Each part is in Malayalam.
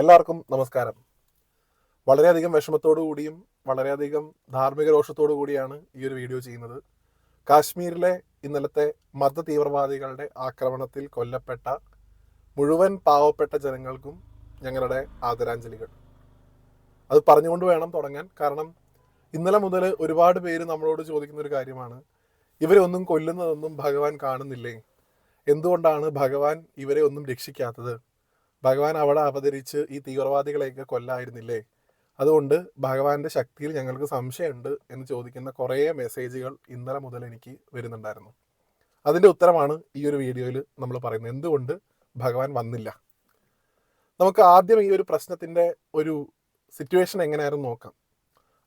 എല്ലാവർക്കും നമസ്കാരം. വളരെയധികം വിഷമത്തോടു കൂടിയും വളരെയധികം ധാർമ്മിക രോഷത്തോടു കൂടിയാണ് ഈ ഒരു വീഡിയോ ചെയ്യുന്നത്. കാശ്മീരിലെ ഇന്നലത്തെ മത തീവ്രവാദികളുടെ ആക്രമണത്തിൽ കൊല്ലപ്പെട്ട മുഴുവൻ പാവപ്പെട്ട ജനങ്ങൾക്കും ഞങ്ങളുടെ ആദരാഞ്ജലികൾ. അത് പറഞ്ഞുകൊണ്ട് വേണം തുടങ്ങാൻ. കാരണം ഇന്നലെ മുതൽ ഒരുപാട് പേര് നമ്മളോട് ചോദിക്കുന്ന ഒരു കാര്യമാണ്. ഇവരെ ഒന്നും കൊല്ലുന്നതൊന്നും ഭഗവാൻ കാണുന്നില്ലേ? എന്തുകൊണ്ടാണ് ഭഗവാൻ ഇവരെ ഒന്നും രക്ഷിക്കാത്തത്? ഭഗവാൻ അവിടെ അവതരിച്ച് ഈ തീവ്രവാദികളെയൊക്കെ കൊല്ലായിരുന്നില്ലേ? അതുകൊണ്ട് ഭഗവാന്റെ ശക്തിയിൽ ഞങ്ങൾക്ക് സംശയമുണ്ട് എന്ന് ചോദിക്കുന്ന കുറേ മെസ്സേജുകൾ ഇന്നലെ മുതൽ എനിക്ക് വരുന്നുണ്ടായിരുന്നു. അതിന്റെ ഉത്തരമാണ് ഈ ഒരു വീഡിയോയിൽ നമ്മൾ പറയുന്നത്. എന്തുകൊണ്ട് ഭഗവാൻ വന്നില്ല? നമുക്ക് ആദ്യം ഈ ഒരു പ്രശ്നത്തിന്റെ ഒരു സിറ്റുവേഷൻ എങ്ങനെയായിരുന്നു നോക്കാം.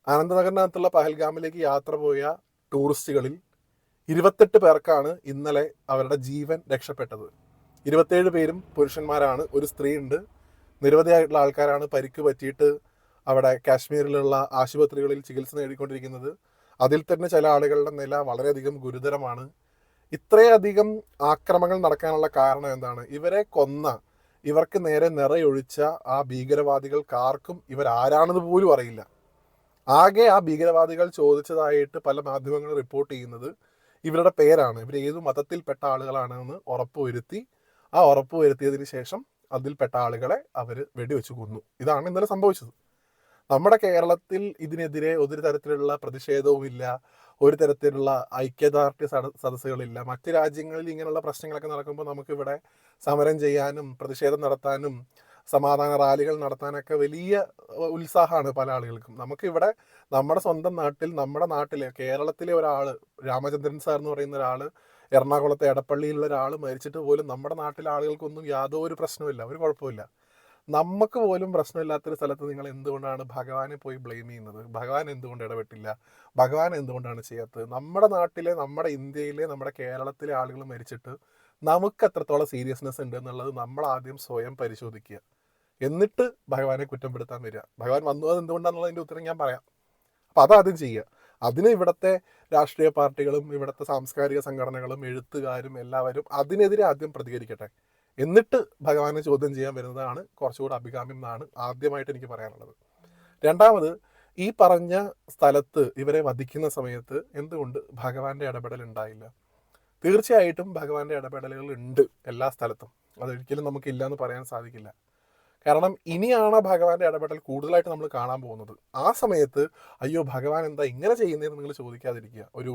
ആനന്ദനഗറിനകത്തുള്ള പഹൽഗാമിലേക്ക് യാത്ര പോയ ടൂറിസ്റ്റുകളിൽ ഇരുപത്തെട്ട് പേർക്കാണ് ഇന്നലെ അവരുടെ ജീവൻ രക്ഷപ്പെട്ടത്. ഇരുപത്തേഴ് പേരും പുരുഷന്മാരാണ്. ഒരു സ്ത്രീ ഉണ്ട് നിരവധിയായിട്ടുള്ള ആൾക്കാരാണ് പരിക്ക് പറ്റിയിട്ട് അവിടെ കാശ്മീരിലുള്ള ആശുപത്രികളിൽ ചികിത്സ നേടിക്കൊണ്ടിരിക്കുന്നത്. അതിൽ തന്നെ ചില ആളുകളുടെ നില വളരെയധികം ഗുരുതരമാണ്. ഇത്രയധികം ആക്രമങ്ങൾ നടക്കാനുള്ള കാരണം എന്താണ്? ഇവരെ കൊന്ന ഇവർക്ക് നേരെ നിറയൊഴിച്ച ആ ഭീകരവാദികൾ കാർക്കും ഇവരാരാണെന്ന് പോലും അറിയില്ല. ആകെ ആ ഭീകരവാദികൾ ചോദിച്ചതായിട്ട് പല മാധ്യമങ്ങളും റിപ്പോർട്ട് ചെയ്യുന്നത് ഇവരുടെ പേരാണ്. ഇവർ ഏത് മതത്തിൽപ്പെട്ട ആളുകളാണെന്ന് ഉറപ്പുവരുത്തി ആ ഉറപ്പ് വരുത്തിയതിന് ശേഷം അതിൽപ്പെട്ട ആളുകളെ അവർ വെടിവെച്ച് കൊന്നു. ഇതാണ് ഇന്നലെ സംഭവിച്ചത്. നമ്മുടെ കേരളത്തിൽ ഇതിനെതിരെ ഒരു തരത്തിലുള്ള പ്രതിഷേധവുമില്ല ഒരു തരത്തിലുള്ള ഐക്യദാർഢ്യ സദസ്സുകളില്ല. മറ്റ് രാജ്യങ്ങളിൽ ഇങ്ങനെയുള്ള പ്രശ്നങ്ങളൊക്കെ നടക്കുമ്പോൾ നമുക്കിവിടെ സമരം ചെയ്യാനും പ്രതിഷേധം നടത്താനും സമാധാന റാലികൾ നടത്താനൊക്കെ വലിയ ഉത്സാഹമാണ് പല ആളുകൾക്കും. നമുക്കിവിടെ നമ്മുടെ സ്വന്തം നാട്ടിൽ നമ്മുടെ നാട്ടിലെ കേരളത്തിലെ ഒരാൾ രാമചന്ദ്രൻ സാർ എന്ന് പറയുന്ന ഒരാൾ എറണാകുളത്തെ എടപ്പള്ളിയിലുള്ള ഒരാൾ മരിച്ചിട്ട് പോലും നമ്മുടെ നാട്ടിലെ ആളുകൾക്കൊന്നും യാതൊരു പ്രശ്നമില്ല ഒരു കുഴപ്പമില്ല നമുക്ക് പോലും പ്രശ്നമില്ലാത്തൊരു സ്ഥലത്ത് നിങ്ങൾ എന്തുകൊണ്ടാണ് ഭഗവാനെ പോയി ബ്ലെയിം ചെയ്യുന്നത്? ഭഗവാൻ എന്തുകൊണ്ട് ഇടപെട്ടില്ല? ഭഗവാൻ എന്തുകൊണ്ടാണ് ചെയ്യാത്തത്? നമ്മുടെ നാട്ടിലെ നമ്മുടെ ഇന്ത്യയിലെ നമ്മുടെ കേരളത്തിലെ ആളുകൾ മരിച്ചിട്ട് നമുക്ക് എത്രത്തോളം സീരിയസ്നെസ് ഉണ്ട് എന്നുള്ളത് നമ്മൾ ആദ്യം സ്വയം പരിശോധിക്കുക. എന്നിട്ട് ഭഗവാനെ കുറ്റപ്പെടുത്താൻ വരിക. ഭഗവാൻ വന്നു അത് എന്തുകൊണ്ടാണെന്നുള്ളതിന്റെ ഉത്തരം ഞാൻ പറയാം. അപ്പം അതാദ്യം ചെയ്യുക. അതിന് ഇവിടുത്തെ രാഷ്ട്രീയ പാർട്ടികളും ഇവിടുത്തെ സാംസ്കാരിക സംഘടനകളും എഴുത്തുകാരും എല്ലാവരും അതിനെതിരെ ആദ്യം പ്രതികരിക്കട്ടെ. എന്നിട്ട് ഭഗവാനെ ചോദ്യം ചെയ്യാൻ വരുന്നതാണ് കുറച്ചുകൂടെ അഭികാമ്യം എന്നാണ് ആദ്യമായിട്ട് എനിക്ക് പറയാനുള്ളത്. രണ്ടാമത് ഈ പറഞ്ഞ സ്ഥലത്ത് ഇവരെ വധിക്കുന്ന സമയത്ത് എന്തുകൊണ്ട് ഭഗവാന്റെ ഇടപെടൽ ഉണ്ടായില്ല? തീർച്ചയായിട്ടും ഭഗവാന്റെ ഇടപെടലുകൾ ഉണ്ട് എല്ലാ സ്ഥലത്തും. അതൊരിക്കലും നമുക്കില്ല എന്ന് പറയാൻ സാധിക്കില്ല. കാരണം ഇനിയാണ് ഭഗവാന്റെ ഇടപെടൽ കൂടുതലായിട്ട് നമ്മൾ കാണാൻ പോകുന്നത്. ആ സമയത്ത് അയ്യോ ഭഗവാൻ എന്താ ഇങ്ങനെ ചെയ്യുന്നതെന്ന് നിങ്ങൾ ചോദിക്കാതിരിക്കുക. ഒരു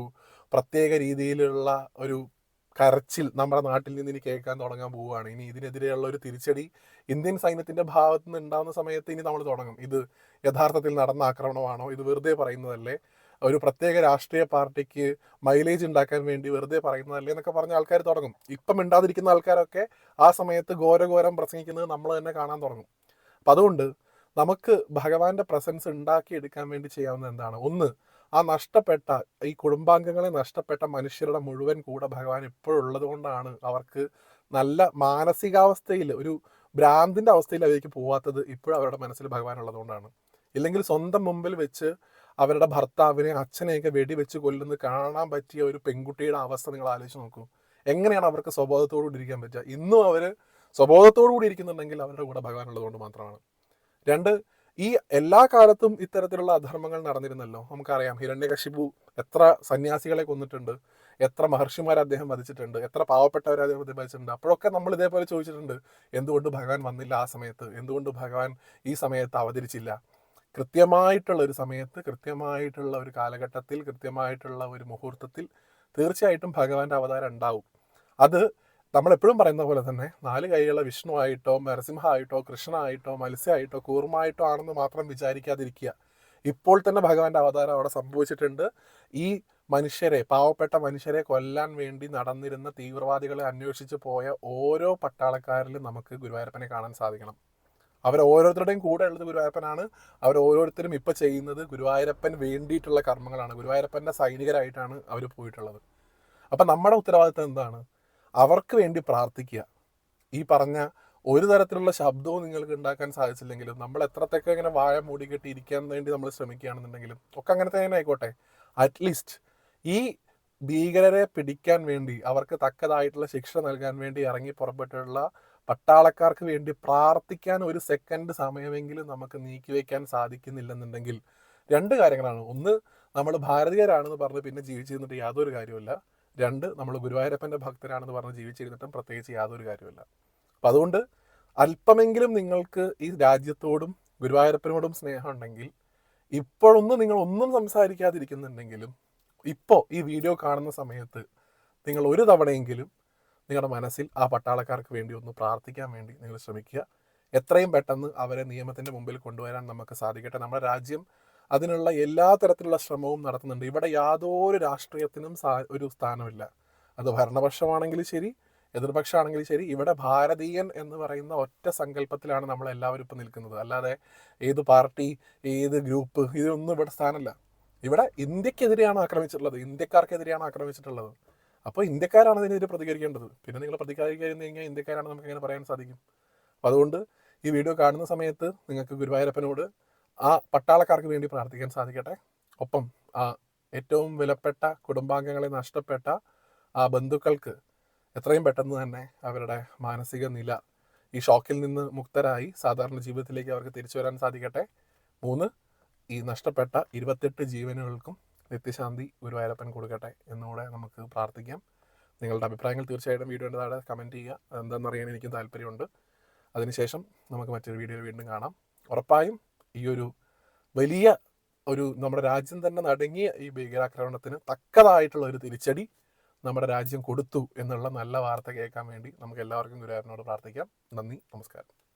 പ്രത്യേക രീതിയിലുള്ള ഒരു കരച്ചിൽ നമ്മുടെ നാട്ടിൽ നിന്ന് ഇനി കേൾക്കാൻ തുടങ്ങാൻ പോവുകയാണ്. ഇനി ഇതിനെതിരെയുള്ള ഒരു തിരിച്ചടി ഇന്ത്യൻ സൈന്യത്തിന്റെ ഭാഗത്ത് നിന്ന് ഉണ്ടാകുന്ന സമയത്ത് ഇനി നമ്മൾ തുടങ്ങും. ഇത് യഥാർത്ഥത്തിൽ നടന്ന ആക്രമണമാണോ? ഇത് വെറുതെ പറയുന്നതല്ലേ? ഒരു പ്രത്യേക രാഷ്ട്രീയ പാർട്ടിക്ക് മൈലേജ് ഉണ്ടാക്കാൻ വേണ്ടി വെറുതെ പറയുന്നതല്ലേ എന്നൊക്കെ പറഞ്ഞ ആൾക്കാർ തുടങ്ങും. ഇപ്പം മിണ്ടാതിരിക്കുന്ന ആൾക്കാരൊക്കെ ആ സമയത്ത് ഘോരഘോരം പ്രസംഗിക്കുന്നത് നമ്മൾ തന്നെ കാണാൻ തുടങ്ങും. അപ്പം അതുകൊണ്ട് നമുക്ക് ഭഗവാന്റെ പ്രസൻസ് ഉണ്ടാക്കിയെടുക്കാൻ വേണ്ടി ചെയ്യാവുന്ന എന്താണ്? ഒന്ന് ആ നഷ്ടപ്പെട്ട ഈ കുടുംബാംഗങ്ങളെ നഷ്ടപ്പെട്ട മനുഷ്യരുടെ മുഴുവൻ കൂടെ ഭഗവാൻ ഇപ്പോഴുള്ളത് കൊണ്ടാണ് അവർക്ക് നല്ല മാനസികാവസ്ഥയിൽ ഒരു ഭ്രാന്തിന്റെ അവസ്ഥയിൽ അവർക്ക് പോവാത്തത് ഇപ്പോഴും അവരുടെ മനസ്സിൽ ഭഗവാൻ ഉള്ളതുകൊണ്ടാണ് ഇല്ലെങ്കിൽ സ്വന്തം മുമ്പിൽ വെച്ച് അവരുടെ ഭർത്താവിനെ അച്ഛനെയൊക്കെ വെടിവെച്ച് കൊല്ലുന്നത് കാണാൻ പറ്റിയ ഒരു പെൺകുട്ടിയുടെ അവസ്ഥ നിങ്ങൾ ആലോചിച്ച് നോക്കൂ. എങ്ങനെയാണ് അവർക്ക് സ്വബോധത്തോടു കൂടി ഇരിക്കാൻ പറ്റുക? ഇന്നും അവർ സ്വബോധത്തോടു കൂടി ഇരിക്കുന്നുണ്ടെങ്കിൽ അവരുടെ കൂടെ ഭഗവാൻ ഉള്ളതുകൊണ്ട് മാത്രമാണ്. രണ്ട് ഈ എല്ലാ കാലത്തും ഇത്തരത്തിലുള്ള അധർമ്മങ്ങൾ നടന്നിരുന്നല്ലോ. നമുക്കറിയാം ഹിരണ്യകശിപു എത്ര സന്യാസികളെ കൊന്നിട്ടുണ്ട് എത്ര മഹർഷിമാരെ അദ്ദേഹം വധിച്ചിട്ടുണ്ട് എത്ര പാവപ്പെട്ടവരെ അദ്ദേഹം വധിച്ചിട്ടുണ്ട്. അപ്പോഴൊക്കെ നമ്മൾ ഇതേപോലെ ചോദിച്ചിട്ടുണ്ട് എന്തുകൊണ്ട് ഭഗവാൻ വന്നില്ല ആ സമയത്ത്? എന്തുകൊണ്ട് ഭഗവാൻ ഈ സമയത്ത് അവതരിച്ചില്ല? കൃത്യമായിട്ടുള്ള ഒരു സമയത്ത് കൃത്യമായിട്ടുള്ള ഒരു കാലഘട്ടത്തിൽ കൃത്യമായിട്ടുള്ള ഒരു മുഹൂർത്തത്തിൽ തീർച്ചയായിട്ടും ഭഗവാന്റെ അവതാരം ഉണ്ടാവും. അത് നമ്മൾ എപ്പോഴും പറയുന്ന പോലെ തന്നെ നാല് കൈയുള്ള വിഷ്ണു ആയിട്ടോ നരസിംഹ ആയിട്ടോ കൃഷ്ണ ആയിട്ടോ മത്സ്യമായിട്ടോ കൂർമായിട്ടോ ആണെന്ന് മാത്രം വിചാരിക്കാതിരിക്കുക. ഇപ്പോൾ തന്നെ ഭഗവാന്റെ അവതാരം അവിടെ സംഭവിച്ചിട്ടുണ്ട്. ഈ മനുഷ്യരെ പാവപ്പെട്ട മനുഷ്യരെ കൊല്ലാൻ വേണ്ടി നടന്നിരുന്ന തീവ്രവാദികളെ അന്വേഷിച്ച് പോയ ഓരോ പട്ടാളക്കാരിലും നമുക്ക് ഗുരുവായൂരപ്പനെ കാണാൻ സാധിക്കണം. അവർ ഓരോരുത്തരുടെയും കൂടെ ഉള്ളത് ഗുരുവായൂരപ്പനാണ്. അവർ ഓരോരുത്തരും ഇപ്പം ചെയ്യുന്നത് ഗുരുവായൂരപ്പൻ വേണ്ടിയിട്ടുള്ള കർമ്മങ്ങളാണ്. ഗുരുവായൂരപ്പന്റെ സൈനികരായിട്ടാണ് അവർ പോയിട്ടുള്ളത്. അപ്പം നമ്മുടെ ഉത്തരവാദിത്തം എന്താണ്? അവർക്ക് വേണ്ടി പ്രാർത്ഥിക്കുക ഈ പറഞ്ഞ ഒരു തരത്തിലുള്ള ശബ്ദവും നിങ്ങൾക്ക് ഉണ്ടാക്കാൻ സാധിച്ചില്ലെങ്കിലും നമ്മൾ എത്രത്തൊക്കെ ഇങ്ങനെ വായ മൂടിക്കെട്ടി ഇരിക്കാൻ വേണ്ടി നമ്മൾ ശ്രമിക്കുകയാണെന്നുണ്ടെങ്കിലും ഒക്കെ അങ്ങനെ തന്നെ ആയിക്കോട്ടെ. അറ്റ്ലീസ്റ്റ് ഈ ഭീകരരെ പിടിക്കാൻ വേണ്ടി അവർക്ക് തക്കതായിട്ടുള്ള ശിക്ഷ നൽകാൻ വേണ്ടി ഇറങ്ങി പുറപ്പെട്ടിട്ടുള്ള പട്ടാളക്കാർക്ക് വേണ്ടി പ്രാർത്ഥിക്കാൻ ഒരു സെക്കൻഡ് സമയമെങ്കിലും നമുക്ക് നീക്കിവെക്കാൻ സാധിക്കുന്നില്ലെന്നുണ്ടെങ്കിൽ രണ്ട് കാര്യങ്ങളാണ്. ഒന്ന് നമ്മൾ ഭാരതീയരാണെന്ന് പറഞ്ഞ് പിന്നെ ജീവിച്ചിരുന്നിട്ട് യാതൊരു കാര്യമില്ല രണ്ട് നമ്മൾ ഗുരുവായൂരപ്പന്റെ ഭക്തരാണെന്ന് പറഞ്ഞ് ജീവിച്ചിരുന്നിട്ടും പ്രത്യേകിച്ച് യാതൊരു കാര്യമില്ല അപ്പം അതുകൊണ്ട് അല്പമെങ്കിലും നിങ്ങൾക്ക് ഈ രാജ്യത്തോടും ഗുരുവായൂരപ്പനോടും സ്നേഹമുണ്ടെങ്കിൽ ഇപ്പോഴൊന്നും നിങ്ങൾ ഒന്നും സംസാരിക്കാതിരിക്കുന്നുണ്ടെങ്കിലും ഇപ്പോൾ ഈ വീഡിയോ കാണുന്ന സമയത്ത് നിങ്ങൾ ഒരു തവണയെങ്കിലും നിങ്ങളുടെ മനസ്സിൽ ആ പട്ടാളക്കാർക്ക് വേണ്ടി ഒന്ന് പ്രാർത്ഥിക്കാൻ വേണ്ടി നിങ്ങൾ ശ്രമിക്കുക. എത്രയും പെട്ടെന്ന് അവരെ നിയമത്തിന്റെ മുമ്പിൽ കൊണ്ടുവരാൻ നമുക്ക് സാധിക്കട്ടെ. നമ്മുടെ രാജ്യം അതിനുള്ള എല്ലാ തരത്തിലുള്ള ശ്രമവും നടത്തുന്നുണ്ട്. ഇവിടെ യാതൊരു രാഷ്ട്രീയത്തിനും ഒരു സ്ഥാനമില്ല. അത് ഭരണപക്ഷമാണെങ്കിലും ശരി എതിർപക്ഷമാണെങ്കിലും ശരി. ഇവിടെ ഭാരതീയൻ എന്ന് പറയുന്ന ഒറ്റ സങ്കല്പത്തിലാണ് നമ്മൾ എല്ലാവരും ഇപ്പം നിൽക്കുന്നത്. അല്ലാതെ ഏത് പാർട്ടി ഏത് ഗ്രൂപ്പ് ഇതൊന്നും ഇവിടെ സ്ഥാനമില്ല. ഇവിടെ ഇന്ത്യക്കെതിരെയാണ് ആക്രമിച്ചിട്ടുള്ളത്. ഇന്ത്യക്കാർക്കെതിരെയാണ് ആക്രമിച്ചിട്ടുള്ളത്. അപ്പോൾ ഇന്ത്യക്കാരാണ് അതിനെതിരെ പ്രതികരിക്കേണ്ടത്. പിന്നെ നിങ്ങൾ പ്രതികരിക്കാൻ കഴിഞ്ഞാൽ ഇന്ത്യക്കാരാണ് നമുക്ക് എങ്ങനെ പറയാൻ സാധിക്കും. അപ്പോൾ അതുകൊണ്ട് ഈ വീഡിയോ കാണുന്ന സമയത്ത് നിങ്ങൾക്ക് ഗുരുവായൂരപ്പനോട് ആ പട്ടാളക്കാർക്ക് വേണ്ടി പ്രാർത്ഥിക്കാൻ സാധിക്കട്ടെ. ഒപ്പം ആ ഏറ്റവും വിലപ്പെട്ട കുടുംബാംഗങ്ങളെ നഷ്ടപ്പെട്ട ആ ബന്ധുക്കൾക്ക് എത്രയും പെട്ടെന്ന് തന്നെ അവരുടെ മാനസിക നില ഈ ഷോക്കിൽ നിന്ന് മുക്തരായി സാധാരണ ജീവിതത്തിലേക്ക് അവർക്ക് തിരിച്ചു വരാൻ സാധിക്കട്ടെ. മൂന്ന് ഈ നഷ്ടപ്പെട്ട ഇരുപത്തെട്ട് ജീവനുകൾക്കും നിത്യശാന്തി ഗുരുവായൂരപ്പൻ കൊടുക്കട്ടെ എന്നുകൂടെ നമുക്ക് പ്രാർത്ഥിക്കാം. നിങ്ങളുടെ അഭിപ്രായങ്ങൾ തീർച്ചയായിട്ടും വീഡിയോയുടെ താഴെ കമന്റ് ചെയ്യുക. അതെന്താണെന്നറിയാൻ എനിക്ക് താല്പര്യമുണ്ട്. അതിനുശേഷം നമുക്ക് മറ്റൊരു വീഡിയോ വീണ്ടും കാണാം. ഉറപ്പായും ഈ ഒരു വലിയ ഒരു നമ്മുടെ രാജ്യം തന്നെ നടുങ്ങിയ ഈ ഭീകരാക്രമണത്തിന് തക്കതായിട്ടുള്ള ഒരു തിരിച്ചടി നമ്മുടെ രാജ്യം കൊടുത്തു എന്നുള്ള നല്ല വാർത്ത കേൾക്കാൻ വേണ്ടി നമുക്ക് എല്ലാവർക്കും ഗുരുവായൂരിനോട് പ്രാർത്ഥിക്കാം. നന്ദി നമസ്കാരം.